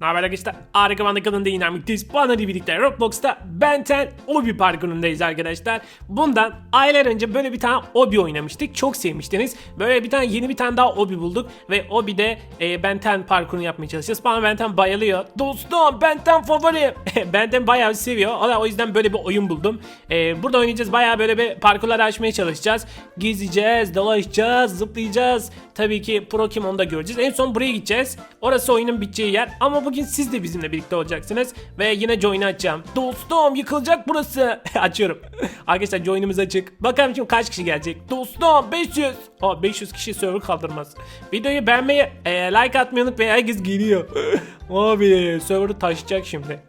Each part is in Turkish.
Ne haber arkadaşlar? Harika Banda kanalında yine birlikteyiz. Bu anları birlikte Roblox'ta Benten Obi parkurundayız arkadaşlar. Bundan aylar önce böyle bir tane Obi oynamıştık. Çok sevmiştiniz. Böyle bir tane yeni bir tane daha Obi bulduk. Ve Obi'de e, Benten parkurunu yapmaya çalışacağız. Bana Benten bayılıyor. Dostum Benten favorim. Benten bayağı seviyor. O, da- o yüzden böyle bir oyun buldum. E, burada oynayacağız. Bayağı böyle bir parkurları aşmaya çalışacağız. Gezeceğiz, dolaşacağız, zıplayacağız. Tabii ki Pro Kim onu da göreceğiz. En son buraya gideceğiz. Orası oyunun biteceği yer. Ama bugün siz de bizimle birlikte olacaksınız. Ve yine join'i açacağım. Dostum yıkılacak burası. Açıyorum. Arkadaşlar join'imiz açık. Bakalım şimdi kaç kişi gelecek. Dostum 500. Aa 500 kişi server kaldırmaz. Videoyu beğenmeyi, e, like atmayı unutmayın. Herkes geliyor. Abi server'ı taşıyacak şimdi.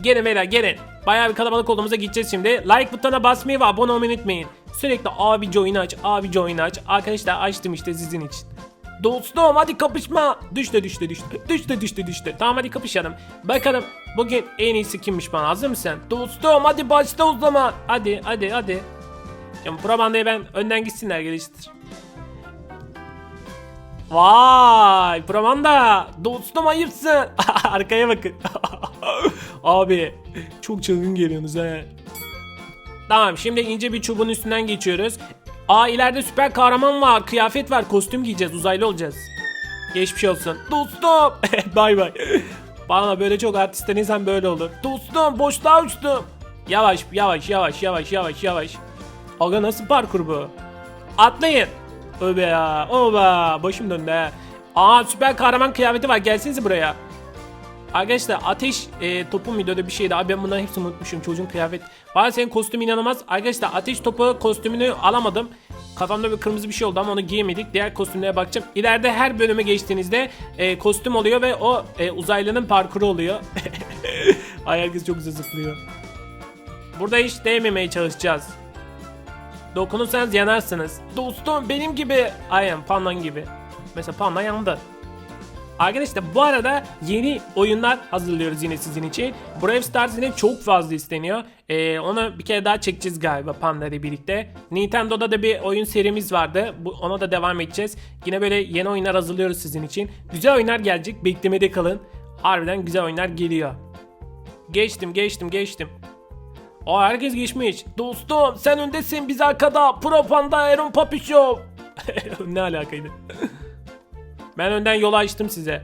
Gelin beyler gelin. Bayağı bir kalabalık olduğumuza gideceğiz şimdi. Like butonuna basmayı ve abone olmayı unutmayın. Sürekli abi join aç, abi join aç. Arkadaşlar açtım işte sizin için. Dostum hadi kapışma. Düştü düştü düştü. Düştü düştü düştü. Tamam hadi kapışalım. Bakalım bugün en iyisi kimmiş bana hazır mısın? Dostum hadi başla o zaman. Hadi hadi hadi. Şimdi Pro Banda'ya ben önden gitsinler geliştir. Vay Pramanda dostum hayırsın arkaya bakın abi çok çılgın geliyorsunuz he Tamam şimdi ince bir çubuğun üstünden geçiyoruz Aa ileride süper kahraman var kıyafet var kostüm giyeceğiz uzaylı olacağız Geçmiş olsun dostum bay bay Bana böyle çok artistten insan böyle olur Dostum boşluğa uçtum Yavaş yavaş yavaş yavaş yavaş yavaş Aga nasıl parkur bu Atlayın Öbe ya. Oba. Başım döndü ha. Aa süper kahraman kıyafeti var. Gelsinize buraya. Arkadaşlar ateş e, topu muydu öyle bir şeydi. Abi ben bunların hepsini unutmuşum. Çocuğun kıyafet. Var senin kostüm inanılmaz. Arkadaşlar ateş topu kostümünü alamadım. Kafamda bir kırmızı bir şey oldu ama onu giyemedik. Diğer kostümlere bakacağım. İleride her bölüme geçtiğinizde e, kostüm oluyor ve o e, uzaylının parkuru oluyor. Ay herkes çok güzel zıplıyor. Burada hiç değmemeye çalışacağız. Dokunursanız yanarsınız. Dostum benim gibi. Aynen pandan gibi. Mesela panda yandı. Arkadaşlar bu arada yeni oyunlar hazırlıyoruz yine sizin için. Brave Stars yine çok fazla isteniyor. Ee, onu bir kere daha çekeceğiz galiba Panda ile birlikte. Nintendo'da da bir oyun serimiz vardı. Bu, ona da devam edeceğiz. Yine böyle yeni oyunlar hazırlıyoruz sizin için. Güzel oyunlar gelecek. Beklemede kalın. Harbiden güzel oyunlar geliyor. Geçtim geçtim geçtim. Aa herkes geçmiş. Dostum sen öndesin biz arkada. Pro Panda Aaron Papi Show. ne alakaydı? Ben önden yolu açtım size.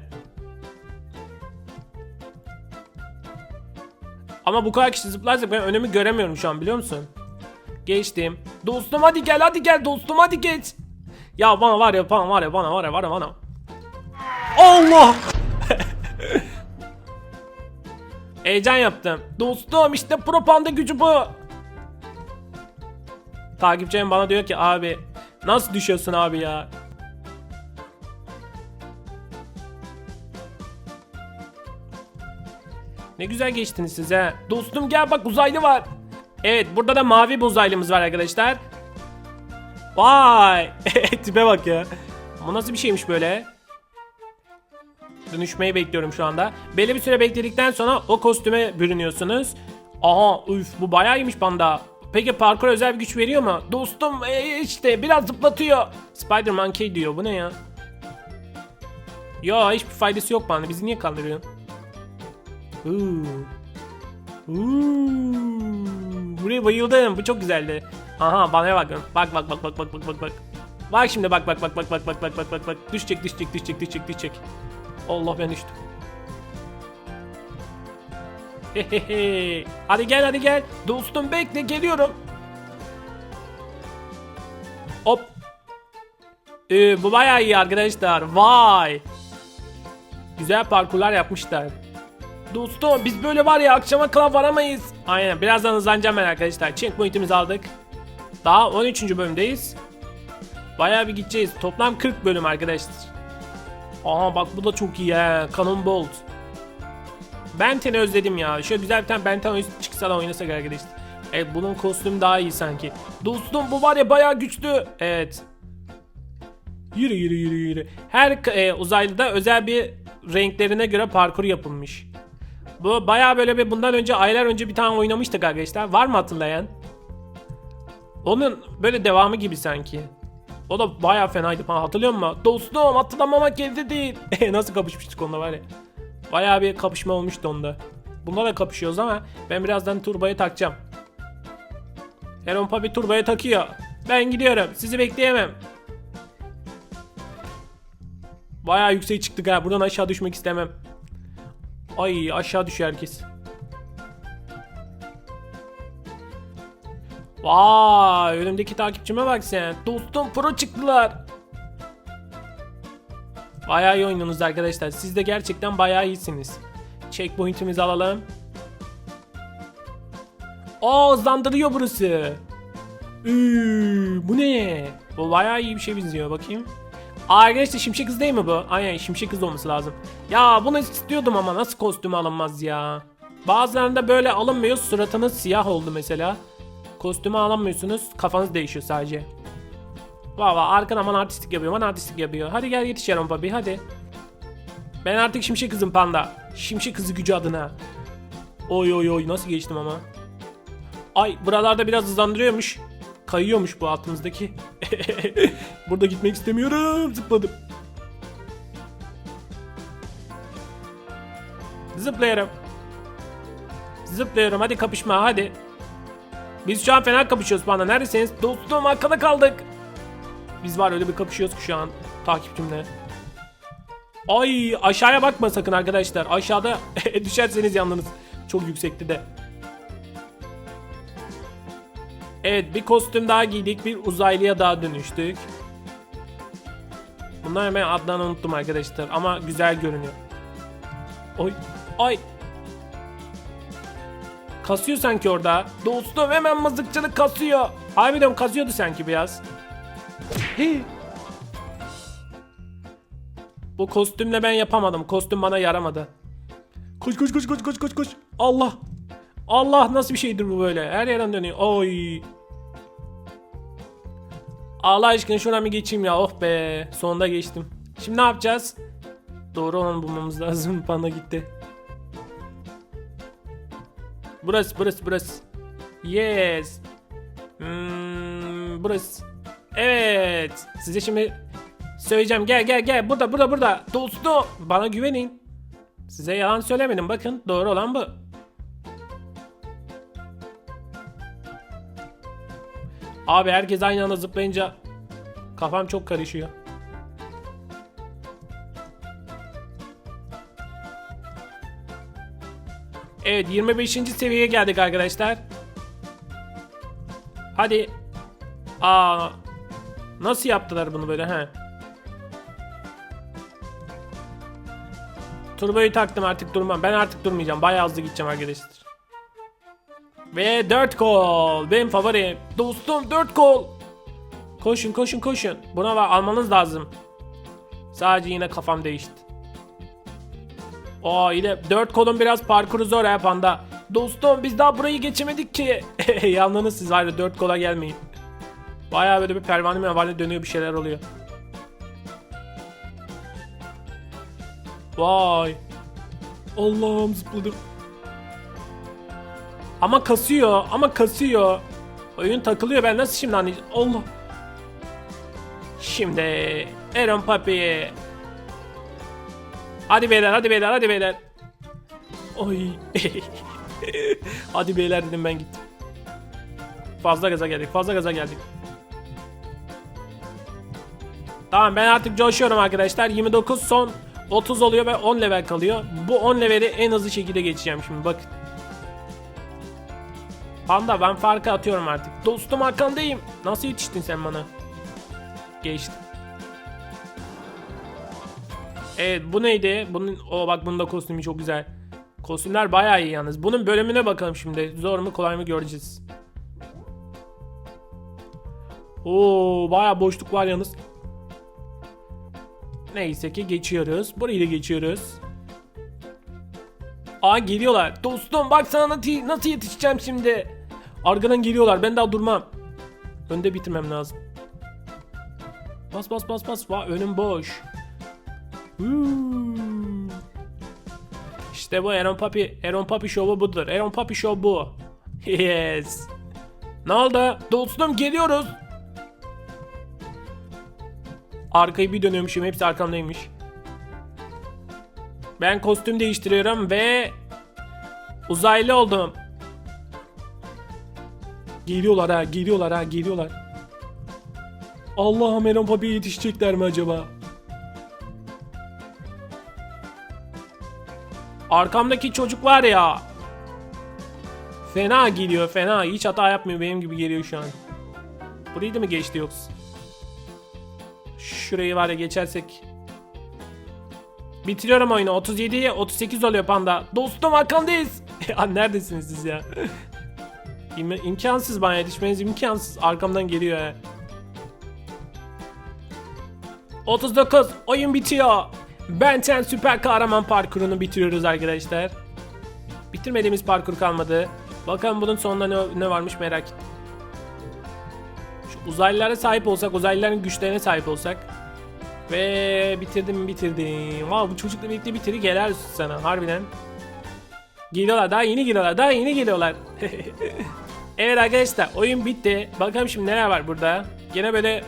Ama bu kadar kişi zıplarsa ben önümü göremiyorum şu an biliyor musun? Geçtim. Dostum hadi gel hadi gel dostum hadi geç. Ya bana var ya bana var ya bana var ya var ya bana. Allah! Heyecan yaptım. Dostum işte propanda gücü bu. Takipçilerim bana diyor ki abi nasıl düşüyorsun abi ya? Ne güzel geçtiniz siz he. Dostum gel bak uzaylı var. Evet burada da mavi bir uzaylımız var arkadaşlar. Vay. Tipe bak ya. Bu nasıl bir şeymiş böyle? Dönüşmeyi bekliyorum şu anda. Belli bir süre bekledikten sonra o kostüme bürünüyorsunuz. Aha üf bu bayağı iyiymiş panda. Peki parkur özel bir güç veriyor mu? Dostum e, işte biraz zıplatıyor. Spider Monkey diyor bu ne ya? Yo hiçbir faydası yok bana. Bizi niye kaldırıyorsun? Uuu. Uuu. Buraya bayıldım. Bu çok güzeldi. Aha bana bakın. Bak bak bak bak bak bak bak bak. Bak şimdi bak bak bak bak bak bak bak bak bak bak. Düşecek düşecek düşecek düşecek düşecek. Allah ben düştüm. Hehehe. hadi gel hadi gel. Dostum bekle geliyorum. Hop. Ee, bu bayağı iyi arkadaşlar. Vay. Güzel parkurlar yapmışlar. Dostum biz böyle var ya akşama kadar varamayız. Aynen birazdan hızlanacağım ben arkadaşlar. Checkpoint'imizi aldık. Daha 13. bölümdeyiz. Bayağı bir gideceğiz. Toplam 40 bölüm arkadaşlar. Aha bak bu da çok iyi he. Cannon Bolt. Benten'i özledim ya. Şöyle güzel bir tane Benten oyunu çıksa da oynasak arkadaşlar. Evet bunun kostümü daha iyi sanki. Dostum bu var ya bayağı güçlü. Evet. Yürü yürü yürü yürü. Her e, uzaylıda özel bir renklerine göre parkur yapılmış. Bu bayağı böyle bir bundan önce aylar önce bir tane oynamıştık arkadaşlar. Var mı hatırlayan? Onun böyle devamı gibi sanki. O da bayağı fenaydı falan hatırlıyor musun? Dostum hatırlamamak elde değil. Nasıl kapışmıştık onunla var ya. Bayağı bir kapışma olmuştu onda. Bunlarla kapışıyoruz ama ben birazdan turbayı takacağım. Heron Papi turbayı takıyor. Ben gidiyorum. Sizi bekleyemem. Bayağı yüksek çıktık ha. Buradan aşağı düşmek istemem. Ay aşağı düşüyor herkes. Vay önümdeki takipçime bak sen. Dostum pro çıktılar. Bayağı iyi oynuyorsunuz arkadaşlar. Siz de gerçekten bayağı iyisiniz. Checkpoint'imizi alalım. Aa hızlandırıyor burası. Üü, bu ne? Bu bayağı iyi bir şey benziyor bakayım. Arkadaşlar şimşek hız değil mi bu? Aynen şimşek hız olması lazım. Ya bunu istiyordum ama nasıl kostüm alınmaz ya. Bazılarında böyle alınmıyor suratınız siyah oldu mesela. Kostümü alamıyorsunuz kafanız değişiyor sadece. Valla arkadan bana artistik yapıyor bana artistik yapıyor. Hadi gel yetiş Yaron Papi hadi. Ben artık şimşek kızım panda. Şimşek kızı gücü adına. Oy oy oy nasıl geçtim ama. Ay buralarda biraz hızlandırıyormuş. Kayıyormuş bu altımızdaki. Burada gitmek istemiyorum. Zıpladım. Zıplıyorum. Zıplıyorum hadi kapışma hadi. Biz şu an fena kapışıyoruz bana. Neredesiniz? Dostum arkada kaldık. Biz var öyle bir kapışıyoruz ki şu an takipçimle. Ay aşağıya bakma sakın arkadaşlar. Aşağıda düşerseniz yandınız. Çok yüksekti de. Evet bir kostüm daha giydik. Bir uzaylıya daha dönüştük. Bunların ben adlarını unuttum arkadaşlar. Ama güzel görünüyor. Oy. Ay. Kasıyor sanki orada. Dostum hemen mızıkçılık kasıyor. Harbiden kasıyordu sanki biraz. Hii. Bu kostümle ben yapamadım. Kostüm bana yaramadı. Koş koş koş koş koş koş koş. Allah. Allah nasıl bir şeydir bu böyle? Her yerden dönüyor. Oy. Allah aşkına şuna bir geçeyim ya. Oh be. Sonunda geçtim. Şimdi ne yapacağız? Doğru olanı bulmamız lazım. Bana gitti. Burası burası burası. Yes. Hmm, burası. Evet. Size şimdi söyleyeceğim. Gel gel gel. Burada burada burada. Dostum. Bana güvenin. Size yalan söylemedim. Bakın doğru olan bu. Abi herkes aynı anda zıplayınca kafam çok karışıyor. Evet 25. seviyeye geldik arkadaşlar. Hadi. Aa. Nasıl yaptılar bunu böyle he? Turboyu taktım artık durmam. Ben artık durmayacağım. Bayağı hızlı gideceğim arkadaşlar. Ve 4 kol. Benim favorim. Dostum 4 kol. Koşun koşun koşun. Buna var almanız lazım. Sadece yine kafam değişti. Aa yine 4 kolun biraz parkuru zor ha panda. Dostum biz daha burayı geçemedik ki. Yalnız siz ya 4 kola gelmeyin. Bayağı böyle bir pervane mevale dönüyor bir şeyler oluyor. Vay. Allah'ım zıpladım. Ama kasıyor ama kasıyor. Oyun takılıyor ben nasıl şimdi anlayacağım? Allah. Şimdi Aaron Papi. Hadi beyler hadi beyler hadi beyler. Oy. hadi beyler dedim ben gittim. Fazla gaza geldik fazla gaza geldik. Tamam ben artık coşuyorum arkadaşlar. 29 son 30 oluyor ve 10 level kalıyor. Bu 10 leveli en hızlı şekilde geçeceğim şimdi bakın. Panda ben farkı atıyorum artık. Dostum arkandayım. Nasıl yetiştin sen bana? Geçtim. Evet bu neydi? Bunun o bak bunun da kostümü çok güzel. Kostümler bayağı iyi yalnız. Bunun bölümüne bakalım şimdi. Zor mu kolay mı göreceğiz. Oo bayağı boşluk var yalnız. Neyse ki geçiyoruz. Burayı da geçiyoruz. Aa geliyorlar. Dostum bak sana nasıl yetişeceğim şimdi. Arkadan geliyorlar. Ben daha durmam. Önde bitirmem lazım. Bas bas bas bas. Va önüm boş. İşte bu Aaron Papi. Aaron Papi şovu budur. Aaron Papi şov bu. Yes. Ne oldu? Dostum geliyoruz. Arkayı bir dönüyormuşum. Hepsi arkamdaymış. Ben kostüm değiştiriyorum ve uzaylı oldum. Geliyorlar ha, geliyorlar ha, geliyorlar. Allah'ım Elon Papi'ye yetişecekler mi acaba? Arkamdaki çocuk var ya. Fena geliyor fena. Hiç hata yapmıyor benim gibi geliyor şu an. Burayı da mı geçti yoksa? Şurayı var ya geçersek. Bitiriyorum oyunu. 37'ye 38 oluyor panda. Dostum arkandayız. neredesiniz siz ya? İm- imkansız bana yetişmeniz imkansız. Arkamdan geliyor ya. 39 oyun bitiyor. Benten süper kahraman parkurunu bitiriyoruz arkadaşlar. Bitirmediğimiz parkur kalmadı. Bakalım bunun sonunda ne, ne varmış merak ettim. Şu uzaylılara sahip olsak, uzaylıların güçlerine sahip olsak. Ve bitirdim bitirdim. Wow, bu çocukla birlikte bitiri gelir sana harbiden. Geliyorlar daha yeni geliyorlar daha yeni geliyorlar. evet arkadaşlar oyun bitti. Bakalım şimdi neler var burada. Gene böyle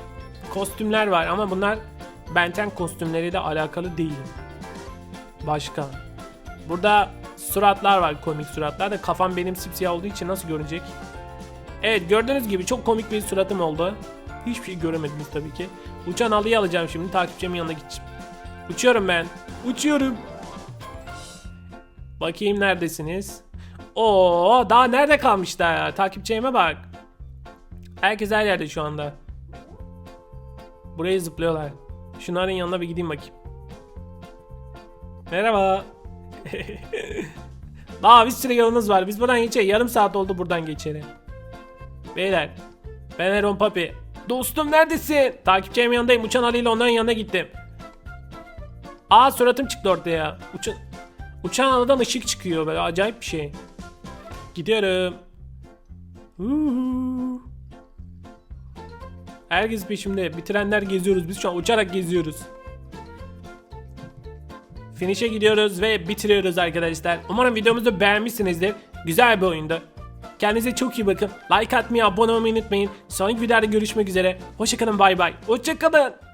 kostümler var ama bunlar Benten kostümleriyle alakalı değil. Başka. Burada suratlar var komik suratlar da kafam benim sipsiyah olduğu için nasıl görünecek? Evet gördüğünüz gibi çok komik bir suratım oldu. Hiçbir şey göremediniz tabii ki. Uçan alıyı alacağım şimdi takipçimin yanına gideceğim. Uçuyorum ben. Uçuyorum. Bakayım neredesiniz? Oo daha nerede kalmışlar? Takipçime bak. Herkes her yerde şu anda. Buraya zıplıyorlar. Şunların yanına bir gideyim bakayım. Merhaba. Daha bir sürü yolumuz var. Biz buradan geçelim. Yarım saat oldu buradan geçeri. Beyler. Ben Eron Papi. Dostum neredesin? Takipçimin yanındayım. Uçan Ali ile onların yanına gittim. Aa suratım çıktı ortaya. Uçan, uçan alıdan ışık çıkıyor. Böyle acayip bir şey. Gidiyorum. Huhu. Herkes peşimde. Bitirenler geziyoruz. Biz şu an uçarak geziyoruz. Finish'e gidiyoruz ve bitiriyoruz arkadaşlar. Umarım videomuzu beğenmişsinizdir. Güzel bir oyundu. Kendinize çok iyi bakın. Like atmayı, abone olmayı unutmayın. Sonraki videoda görüşmek üzere. Hoşçakalın bay bay. Hoşçakalın.